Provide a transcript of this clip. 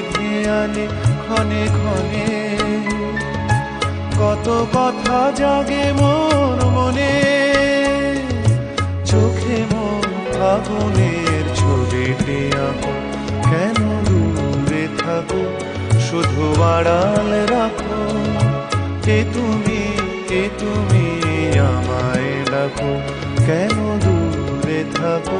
তোমারই ধ্যানে ক্ষণে ক্ষণে। কত কথা জাগে মোর মনে, চোখে মোর ফাগুনের ছবিটি আঁকো কেন দূরে থাকো? শুধু আড়াল রাখো। কে তুমি কে তুমি আমায় ডাকো। কেন দূরে থাকো?